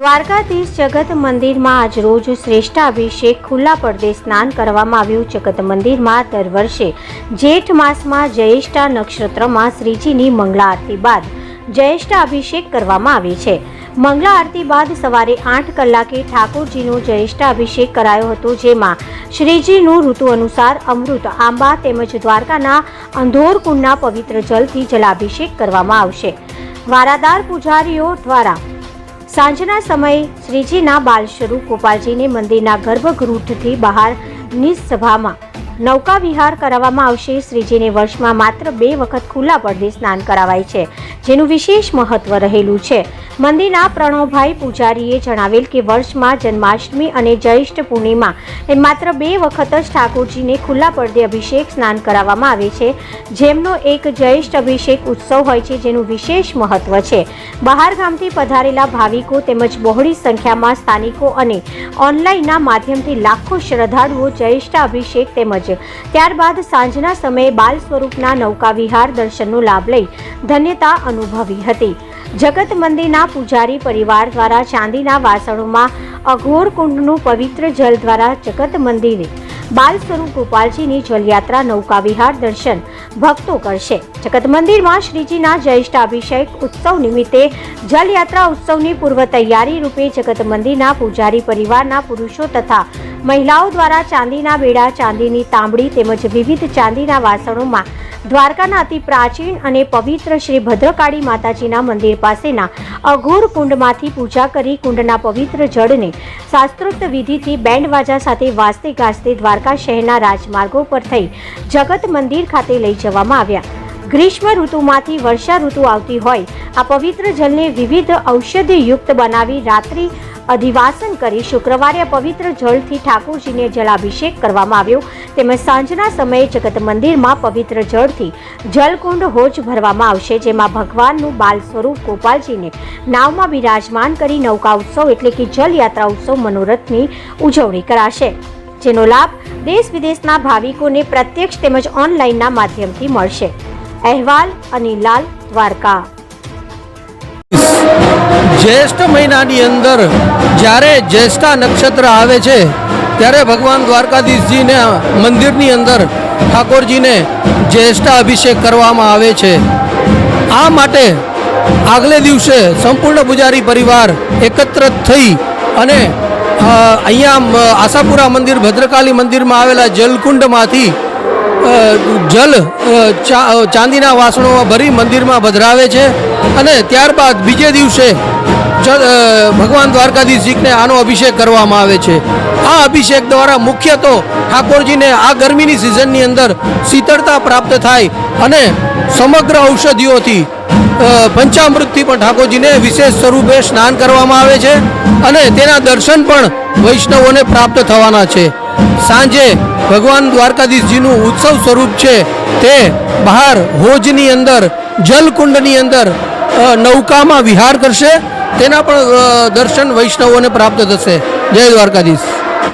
દ્વારકાધીશ જગત મંદિરમાં આજરોજ શ્રેષ્ઠાભિષેક ખુલ્લા પડદે સ્નાન કરવામાં આવ્યું. જગત મંદિરમાં દર વર્ષે જેઠ માસમાં જયેષ્ઠા નક્ષત્રમાં શ્રીજીની મંગળા આરતી બાદ જયેષ્ઠા અભિષેક કરવામાં આવે છે. મંગળા આરતી બાદ સવારે આઠ કલાકે ઠાકોરજીનો જયેષ્ઠાભિષેક કરાયો હતો, જેમાં શ્રીજીનું ઋતુ અનુસાર અમૃત આંબા તેમજ દ્વારકાના અંધોર કુંડના પવિત્ર જલથી જલાભિષેક કરવામાં આવશે. વારાદાર પૂજારીઓ દ્વારા સાંજના સમયે શ્રીજીના બાલ સ્વરૂપ ગોપાલજીને મંદિરના ગર્ભગૃહથી બહાર નિસભામાં નૌકા વિહાર કરાવવામાં આવશે. શ્રીજીને વર્ષમાં માત્ર બે વખત ખુલ્લા પડદે સ્નાન કરાવાય છે, જેનું વિશેષ મહત્વ રહેલું છે. મંદિરના પ્રણવભાઈ પૂજારીએ જણાવેલ કે વર્ષમાં જન્માષ્ટમી અને જયેષ્ઠ પૂર્ણિમા એ માત્ર બે વખત જ ઠાકોરજીને ખુલ્લા પડદે અભિષેક સ્નાન કરાવવામાં આવે છે. જેમનો એક જયેષ્ઠ અભિષેક ઉત્સવ હોય છે, જેનું વિશેષ મહત્વ છે. બહાર ગામથી પધારેલા ભાવિકો તેમજ બહોળી સંખ્યામાં સ્થાનિકો અને ઓનલાઈનના માધ્યમથી લાખો શ્રદ્ધાળુઓ જયેષ્ઠા અભિષેક તેમજ ત્યારબાદ સાંજના સમયે બાલ સ્વરૂપના નૌકા વિહાર દર્શનનો લાભ લઈ ધન્યતા અનુભવી હતી. જગત મંદિરના પૂજારી પરિવાર દ્વારા ચાંદીના વાસણોમાં અઘોર કુંડનું પવિત્ર જલ દ્વારા જગત મંદિરે બાલ સ્વરૂપ ગોપાલજીની જલયાત્રા નૌકા વિહાર દર્શન ભક્તો કરશે. જગત મંદિરમાં શ્રીજીના જયેષ્ઠાભિષેક ઉત્સવ નિમિત્તે જલયાત્રા ઉત્સવની પૂર્વ તૈયારી રૂપે જગત મંદિરના પૂજારી પરિવારના પુરુષો તથા મહિલાઓ દ્વારા ચાંદીના બેડા ચાંદીની તાંબડી તેમજ વિવિધ ચાંદીના વાસણોમાં દ્વારકાના અતિ પ્રાચીન અને પવિત્ર શ્રી ભદ્રકાળી માતાજીના મંદિર પાસેના અઘોર કુંડમાંથી પૂજા કરી કુંડના પવિત્ર જળને શાસ્ત્રોક્ત વિધિથી બેન્ડ વાજા સાથે વાજતે ગાજતે દ્વારકા શહેરના રાજમાર્ગો પર થઈ જગત મંદિર ખાતે લઈ જવામાં આવ્યા. ગ્રીષ્મ ઋતુમાંથી વર્ષા ઋતુ આવતી હોય. આ પવિત્ર જળને વિવિધ ઔષધિયુક્ત બનાવી રાત્રિ અધિવાસન કરી શુક્રવારે પવિત્ર જળથી ઠાકોરજીને જલાભિષેક કરવામાં આવ્યો. તેમજ સાંજના સમયે જગત મંદિરમાં પવિત્ર જળથી જલકુંડ હોજ ભરવામાં આવશે, જેમાં ભગવાનનું બાલ સ્વરૂપ ગોપાલજીને નાવમાં બિરાજમાન કરી નૌકા ઉત્સવ એટલે કે જલયાત્રા ઉત્સવ મનોરથની ઉજવણી કરાશે. જેનો લાભ દેશ વિદેશના ભાવિકોને પ્રત્યક્ષ તેમજ ઓનલાઈનના માધ્યમથી મળશે. અહેવાલ અનિલાલ દ્વારકા. જ્યેષ્ઠ મહિનાની અંદર જ્યારે જ્યેષ્ઠા નક્ષત્ર આવે છે, ત્યારે ભગવાન દ્વારકાધીશજીને મંદિરની અંદર ઠાકોરજીને જ્યેષ્ઠા અભિષેક કરવામાં આવે છે. આ માટે આગલે દિવસે સંપૂર્ણ પૂજારી પરિવાર એકત્ર થઈ અને અહીંયા આશાપુરા મંદિર, ભદ્રકાલી મંદિરમાં આવેલા જલકુંડમાંથી જલ ચાંદીના વાસણોમાં ભરી મંદિરમાં પધરાવે છે અને ત્યારબાદ બીજે દિવસે ભગવાન દ્વારકાધીશજીને આનો અભિષેક કરવામાં આવે છે. આ અભિષેક દ્વારા મુખ્ય તો ઠાકોરજીને આ ગરમીની સિઝનની અંદર શીતળતા પ્રાપ્ત થાય અને સમગ્ર ઔષધિઓથી પંચામૃતથી પણ ઠાકોરજીને વિશેષ સ્વરૂપે સ્નાન કરવામાં આવે છે અને તેના દર્શન પણ વૈષ્ણવોને પ્રાપ્ત થવાના છે. સાંજે ભગવાન દ્વારકાધીશજીનું ઉત્સવ સ્વરૂપ છે તે બહાર હોજની અંદર, જલકુંડની અંદર નૌકામાં વિહાર કરશે. તેના પણ દર્શન વૈષ્ણવોને પ્રાપ્ત થશે. જય દ્વારકાધીશ.